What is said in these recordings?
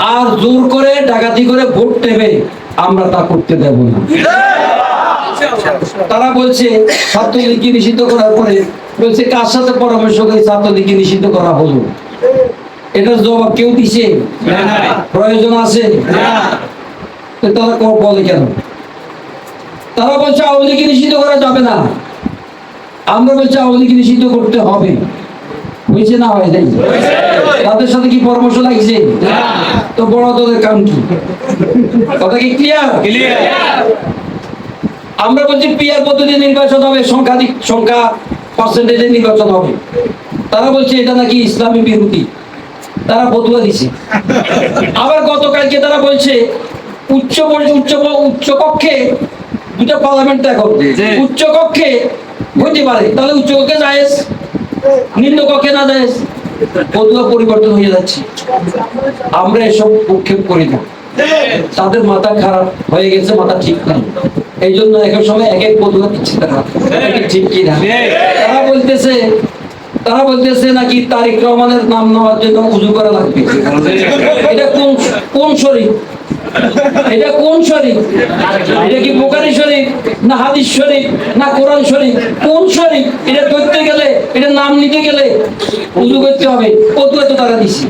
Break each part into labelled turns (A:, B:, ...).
A: আর জোর করে ডাকাতি করে ভোট দেবে আমরা তা করতে দেব না। তারা বলছে ছাত্রলীগকে নিষিদ্ধ করার পরে বলছে কার সাথে পরামর্শ করে ছাত্রলীগকে নিষিদ্ধ করা হলো? এটার জবাব কেউ দিছে? প্রয়োজন আছে? তারা বলে কেন? তারা বলছে আওয়ামী লীগকে নিষিদ্ধ করা যাবে না। আমরা বলছি আওয়ামী লীগকে নিষিদ্ধ করতে হবে। হয়েছে না হয় তাদের সাথে কি পরামর্শ লাগছে? তো বড় দলের কাম কি কথা কি ক্লিয়ার ক্লিয়ার আমরা বলছি পিয়ার পদ্ধতি নির্বাচন হবে সংখ্যাধিক সংখ্যা পার্সেন্টেজে নির্বাচন হবে। তারা বলছে এটা নাকি ইসলামী বিরোধী। তারা বদুয়া দিছে। আবার গতকালকে তারা বলছে উচ্চ উচ্চ উচ্চ কক্ষে দুটা পার্লামেন্ট দেখো উচ্চ কক্ষে হইতে পারে। তাহলে উচ্চ কক্ষে জায়েজ নিম্ন কক্ষে না জায়েজ বদুয়া পরিবর্তন হয়ে যাচ্ছে। আমরা এসব উৎক্ষেপ করি না। তাদের মাথা খারাপ হয়ে গেছে, মাথা ঠিক নাই। এই জন্য এক সময় এক এক বদলা দিচ্ছে তারা। ঠিক কি না তারা বলতেছে তারা বলতেছে নাকি তারিক রহমানের নাম নেওয়ার জন্য উজু করা লাগবে। এটা কোন কোন শরীফ? এটা কোন শরীফ? এটা কি বোকারি শরীফ, না হাদিস শরীফ, না কোরআন শরীফ? কোন শরীফ? এটা করতে গেলে, এটা নাম নিতে গেলে উজু করতে হবে। পতুয়া তো তারা দিছে।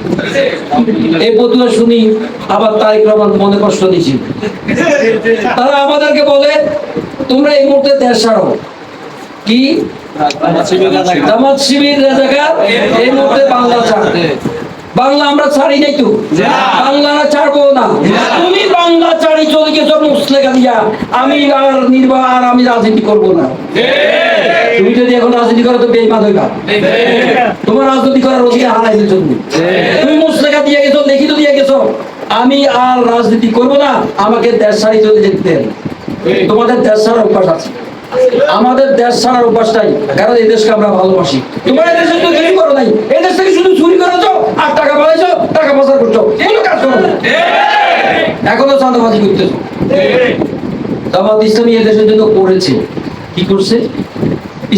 A: এই পতুয়া শুনি আবার তারিক রহমান মনে কষ্ট দিছে। তারা আমাদেরকে বলে, তোমরা এই মুহূর্তে দেশ ছাড়ো। কি? জামাত শিবির, রাজাকার, এই মুহূর্তে বাংলা ছাড়তে। বাংলা আমরা ছাড়ি নাই তো। বাংলা না ছাড়বো না। তুমি বাংলা ছাড়ি চলে গেছো মুসলেখা দিয়া আমি আর নির্বাহ আর আমি রাজনীতি করব না। তুমি যদি এখন রাজনীতি করো তো বেইমান হইবা। তোমার রাজনীতি করার অধিকার হারাই দিচ্ছ তুমি তুমি মুসলেখা দিয়ে গেছো লিখিত দিয়ে গেছো। আমি আর রাজনীতি করব না আমাকে দেশ ছাড়ি চলে যেতে। তোমাদের দেশ ছাড়ার অভ্যাস আছে। আমাদের দেশ ছাড়ার অভ্যাসটাই কারণ এই দেশকে আমরা ভালোবাসি। তোমার দেশে তো কিছু করো নাই। এই দেশ থেকে শুধু চুরি করেছ আর টাকা পালাইছো, টাকা পাচার করছ। কোনো কাজ করো। এখনও চাঁদাবাজি করতেছো। জামাত ইসলামী দেশের জন্য করেছে। কি করছে?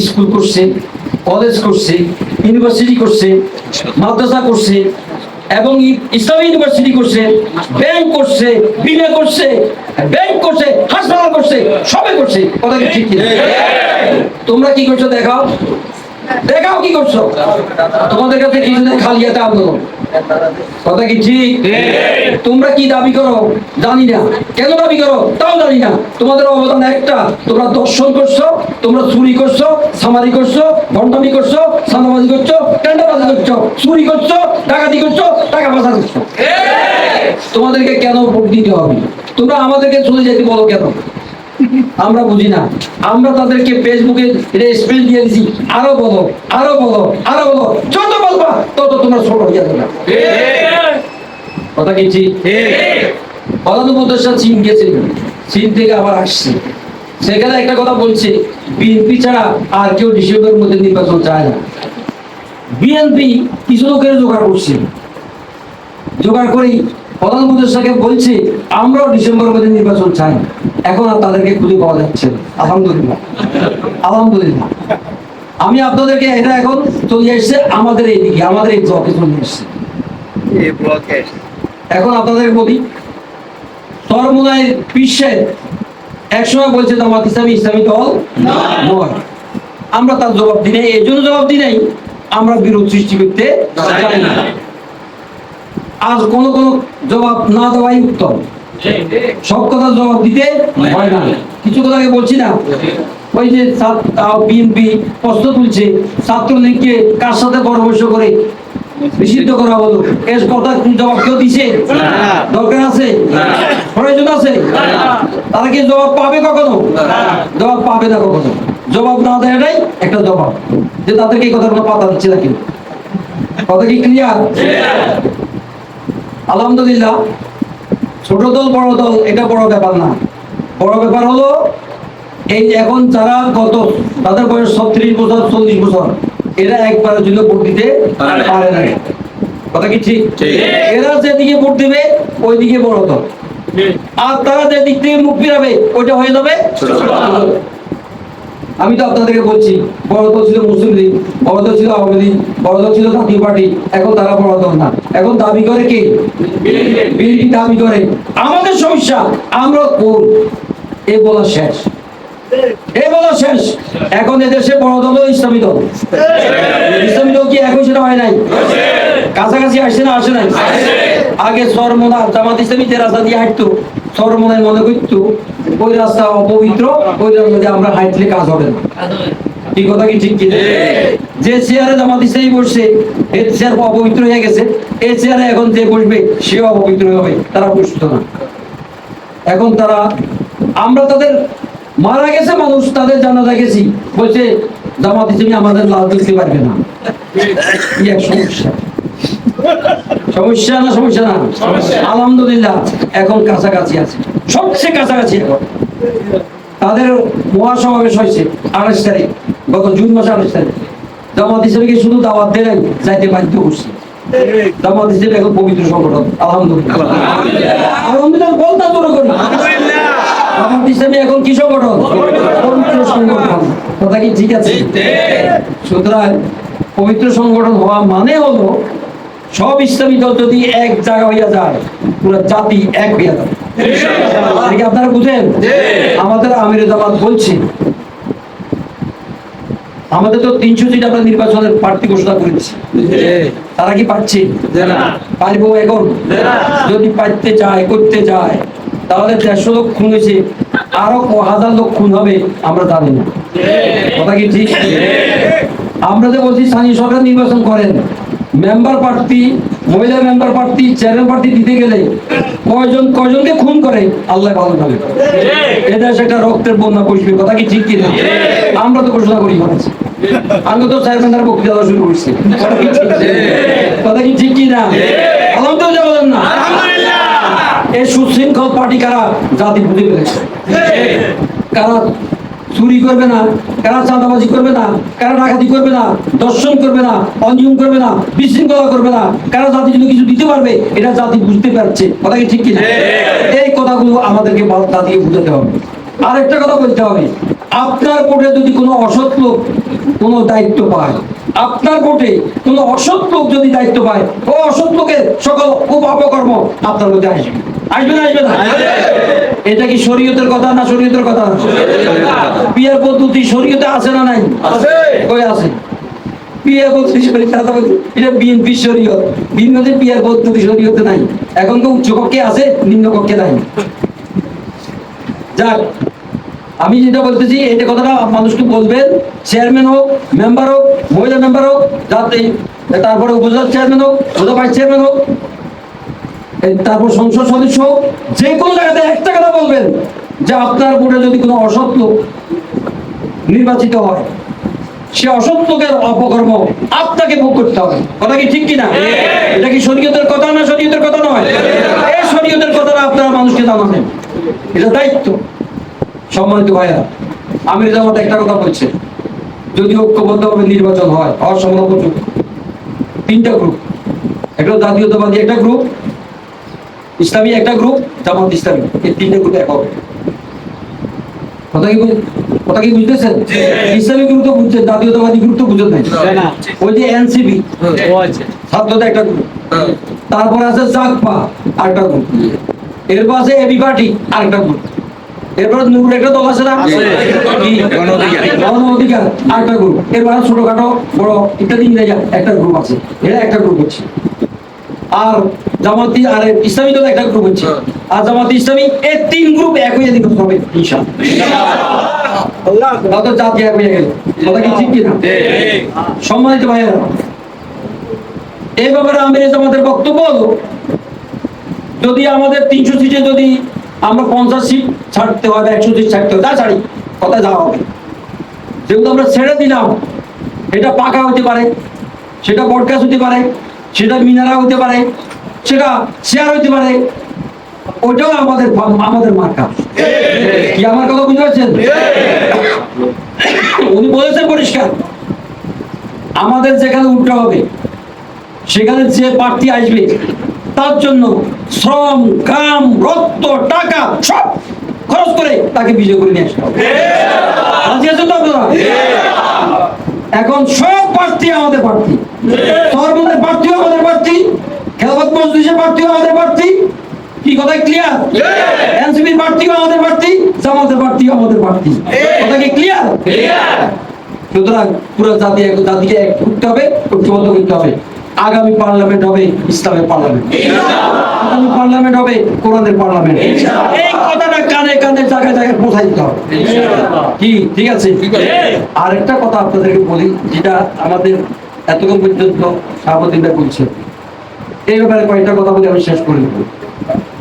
A: স্কুল করছে, কলেজ করছে, ইউনিভার্সিটি করছে, মাদ্রাসা করছে এবং ইসলাম ইউনিভার্সিটি করছে ব্যাংক করছে বিমা করছে ব্যাংক করছে হাসপাতাল করছে সবে করছে। কথা কি ঠিক? তোমরা কি করছ দেখাও? দেখাও কি করছ? তোমাদের কাছে কিছু নেই খালি হাতে আন্দোলন কথা কি ঠিক? তোমরা কি দাবি করো? জানি না। কেন দাবি করো? তাও জানি না। তোমাদের অবদান একটা। তোমরা দর্শন করছ তোমরা চুরি করছ সামারি করছ ভণ্ডামি করছ সাদাবাজি করছ টেন্ডারবাজি করছ চুরি করছ ডাকাতি করছ টাকা পাচার করছ তোমাদেরকে কেন ভোট দিতে হবে? তোমরা আমাদেরকে চলে যেতে বলো কেন? আমরা বুঝি না। আমরা তাদেরকে ফেসবুকে স্পেল দিয়ে দিছি। আরও বলো আরও বলো আরও বলো। যত বলবা, তত তোমরা ছোট হয়ে যাবে। না কথা কি ঠিক প্রধান চীন গেছে চীন থেকে আবার আসছে। সেখানে একটা কথা বলছে, বিএনপি ছাড়া আর কেউ ডিসেম্বরের মধ্যে নির্বাচন চায় না। বিএনপি কিছু লোকের জোগাড় করছে। জোগাড় করি প্রধান উপদেষ্টাকে বলছে আমরাও ডিসেম্বরের মধ্যে নির্বাচন চাই। এখন আর তাদেরকে খুঁজে পাওয়া যাচ্ছে আলহামদুলিল্লাহ। আলহামদুলিল্লাহ। আমি আপনাদেরকে এটা এখন চলে এসছে আমাদের এইদিকে আমাদের এই ব্লকে চলে এসছে। এখন আপনাদের বলি সরমুনায় বিশ্বের একসময় বলছে জামাত ইসলামী ইসলামী দল নয়। আমরা তার জবাব দিই নাই। এই জন্য জবাব দিই নাই আমরা বিরোধ সৃষ্টি করতে চাই না। আজ কোন কোন জবাব না দেওয়াই উত্তম। সব কথা জবাব দিতে হয় না। কিছু কথা বলছি না। ওই যে বিএনপি প্রশ্ন তুলছে ছাত্রলীগকে কার সাথে পরামর্শ করে নিষিদ্ধ করা হলো? এর কথা জবাব কেউ দিছে? দরকার আছে? প্রয়োজন আছে? তারা কি জবাব পাবে কখনো? জবাব পাবে না কখনো। জবাব না দেওয়াটাই একটা জবাব। যে তাদেরকে এই কোনো পাতা দিচ্ছে না কেউ কথা কি ক্লিয়ার আলহামদুলিল্লাহ ছোট দল বড় দল এটা বড় ব্যাপার না। বড় ব্যাপার হলো এই এখন যারা গত তাদের বয়স ছত্রিশ বছর চল্লিশ বছর এরা একবারের জন্য ভোট দিতে পারে না। কথা কি ঠিক? এরা যেদিকে ভোট দিবে ওইদিকে বড় দল। আর তারা যেদিক থেকে মুখ ফিরাবে ওইটা হয়ে যাবে আমি তো আপনাদেরকে বলছি বড় দল ছিল মুসলিম লীগ বড় দল ছিল আওয়ামী লীগ বড় দল ছিল জাতীয় পার্টি এখন তারা বড় দল না। এখন দাবি করে কে? বিএনপি দাবি করে। আমাদের সমস্যা আমরা কোন? এ বলা শেষ। এ বলা শেষ। এখন এদেশে বড় দল ইসলামী দল। ইসলামী দল কি একই সেটা হয় নাই? কাছাকাছি আসছে না আসে নাই? আগে সরমনা জামাত ইসলামী যে রাস্তা দিয়ে হাঁটতো সরমনায় মনে করতো ওই রাস্তা অপবিত্র ওই রাস্তা দিয়ে আমরা হাঁটলে কাজ হবে না। এই কথা কি ঠিক কি? যে চেয়ারে জামাত ইসলামী বসছে এই চেয়ার অপবিত্র হয়ে গেছে এই চেয়ারে এখন যে বসবে সেও অপবিত্র হবে তারা বসতো না। এখন তারা আমরা তাদের মারা গেছে মানুষ তাদের জানাজা গেছি বলছে জামাত ইসলামী আমাদের লাল দিতে পারবে না। এক সমস্যা। সমস্যা না সমস্যা না? আলহামদুলিল্লাহ এখন কাছাকাছি আছে। সবচেয়ে কাছাকাছি এখন। তাদের মহাসমাবেশ হয়েছে আঠাশ তারিখ গত জুন মাসে আঠাশ তারিখ। জামাত ইসলামীকে শুধু দাওয়াত দেয় যাইতে বাধ্য করছে। জামাত ইসলামী এখন পবিত্র সংগঠন আলহামদুলিল্লাহ। আলহামদুলিল্লাহ বলতা করি জামাত ইসলামী এখন কি সংগঠন? পবিত্র সংগঠন। কথা কি ঠিক আছে? সুতরাং পবিত্র সংগঠন হওয়া মানে হলো সব ইসলামী দল যদি এক জায়গা হইয়া যায় পুরো জাতি এক হইয়া যাবে। আপনারা বুঝেন? আমাদের আমির জামাত বলছি আমাদের তো তিনশো সিট আমরা নির্বাচনের প্রার্থী ঘোষণা করেছি। তারা কি পাচ্ছে? পারব এখন? যদি পাইতে চায় করতে চায় তাহলে দেড়শো লোক খুন হয়েছে আরও হাজার লোক খুন হবে আমরা জানি না। কথা কি ঠিক? আমরা যে বলছি স্থানীয় সরকার নির্বাচন করেন। মেম্বার প্রার্থী মহিলা মেম্বার প্রার্থী চেয়ারম্যান প্রার্থী দিতে গেলে কয়জন কয়জনকে খুন করে? আল্লাহ ভালো জানে। এটা সেটা রক্তের বন্যা বসবে কথা কি ঠিক কিনা? আমরা তো ঘোষণা করি করেছি আমি তো চেয়ারম্যানের বক্তৃতা দেওয়া শুরু করছি। কথা কি ঠিক? কথা কি ঠিক কিনা? আলহামদুলিল্লাহ বলেন না। এই সুশৃঙ্খল পার্টি কারা? জাতি বুঝে ফেলেছে। কারা? চুরি করবে না কারা চাঁদাবাজি করবে না কারা ডাকাতি করবে না দর্শন করবে না অনিয়ম করবে না বিশৃঙ্খলা করবে না। কারা জাতির জন্য কিছু দিতে পারবে এটা জাতি বুঝতে পারছে। কথা কি ঠিক কিনা? এই কথাগুলো আমাদেরকে বা- জাতিকে বুঝাতে হবে। আর একটা কথা বলতে হবে আপনার কোর্টে যদি কোনো অসৎ লোক কোনো দায়িত্ব পায় আপনার কোর্টে কোনো অসৎ লোক যদি দায়িত্ব পায় ও অসৎ লোকের সকল খুব অপকর্ম আপনার মধ্যে আসবে। আসবে না আসবে না? এটা কি শরীয়তের কথা না শরীয়তের কথা? বিয়ের পদ্ধতি শরীয়তে আছে না নাই? কই আছে? বিয়ের পদ্ধতি শরীয়তে আছে এটা বিএনপি শরীয়ত। ভিন্নদের বিয়ের পদ্ধতি শরীয়তে নাই। এখন তো উচ্চ আছে নিম্ন নাই। যাক আমি যেটা বলতেছি এটা কথাটা মানুষকে বলবেন চেয়ারম্যান হোক মেম্বার হোক মহিলা মেম্বার হোক যাতে তারপরে উপজেলা চেয়ারম্যান হোক উপজেলা ভাইস চেয়ারম্যান হোক তারপর সংসদ সদস্য যে কোনো জায়গাতে একটা কথা বলবেন যে আপনার বোর্ডে যদি কোনো লোক নির্বাচিত হয়, সে অসৎ লোকের অপকর্ম আপনাকে ভোগ করতে হবে। কথা কি ঠিক কিনা? এটা কি শরীয়তের কথা না শরীয়তের কথা নয়? এই শরীয়তের কথাটা আপনারা মানুষকে জানাবেন এটা দায়িত্ব। সম্মানিত ভাইয়া আমির জামাত একটা কথা বলছে। যদি ঐক্যবদ্ধভাবে নির্বাচন হয় সম্ভাবনা তিনটা গ্রুপ একটা জাতীয়তাবাদী, একটা গ্রুপ ইসলামী একটা গ্রুপ জামাত ইসলামী। এই তিনটে গ্রুপ এক হবে কথা কি কথা কি বুঝতেছেন? ইসলামী গ্রুপ তো বুঝছেন জাতীয়তাবাদী গ্রুপ তো বুঝেন নাই। ওই যে এনসিবি ছাত্রদের একটা গ্রুপ তারপর আছে জাগপা আরেকটা গ্রুপ এরপর আছে এবি পার্টি আরেকটা গ্রুপ এরপর নূর একটা দল আছে না?
B: গণ অধিকার।
A: আরেকটা গ্রুপ এরপর ছোটখাটো বড় ইত্যাদি একটা গ্রুপ আছে। এরা একটা গ্রুপ হচ্ছে। আর জামাতি আর ইসলামী দল একটা গ্রুপ হচ্ছে। আর জামাতি ইসলামী এই তিন গ্রুপ এক হয়ে হবে ইনশাআল্লাহ। জাতি এক হয়ে গেল? কথা কি ঠিক কিনা? সম্মানিত ভাইয়েরা এই ব্যাপারে আমির জামাতের বক্তব্য হলো যদি আমাদের তিনশো সিটে যদি আমরা পঞ্চাশ সিট ছাড়তে হবে একশো সিট ছাড়তে হবে তা ছাড়ি কথা যাওয়া হবে। যেহেতু আমরা ছেড়ে দিলাম এটা পাকা হতে পারে সেটা বটগাছ হতে পারে সেটা মিনারা হতে পারে সেটা শেয়ার হতে পারে ওটাও আমাদের আমাদের মার্কা। কি আমার কথা বুঝতে পারছেন? উনি বলেছেন পরিষ্কার, আমাদের যেখানে উঠতে হবে, সেখানে যে প্রার্থী আসবে, তার জন্য শ্রম, কাম, রক্ত, টাকা, সব খরচ করে তাকে বিজয় করে নিয়ে আসতে হবে। এখন সব প্রার্থী আমাদের প্রার্থী। সর্বদের প্রার্থীও আমাদের প্রার্থী মজলিসের প্রার্থীও আমাদের প্রার্থী। কি কথা ক্লিয়ার এনসিপির প্রার্থীও আমাদের প্রার্থী জামাতের প্রার্থীও আমাদের প্রার্থী। কথা কি ক্লিয়ার সুতরাং পুরো জাতি জাতিকে এক করতে হবে ঐক্যবদ্ধ করতে হবে। আগামী পার্লামেন্ট হবে ইসলামের পার্লামেন্ট। আগামী পার্লামেন্ট হবে কোরআনের পার্লামেন্ট। এই কথাটা কানে কানে জায়গায় জায়গায় পৌঁছাই দিতে হবে। কি? ঠিক আছে? আরেকটা কথা আপনাদেরকে বলি যেটা আমাদের এতক্ষণ পর্যন্ত সাহাবদিনরা বলছে। এই ব্যাপারে কয়েকটা কথা বলে আমি শেষ করে দেবো।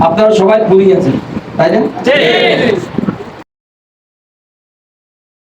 A: আপনারা সবাই ভুলে গেছেন, তাই না?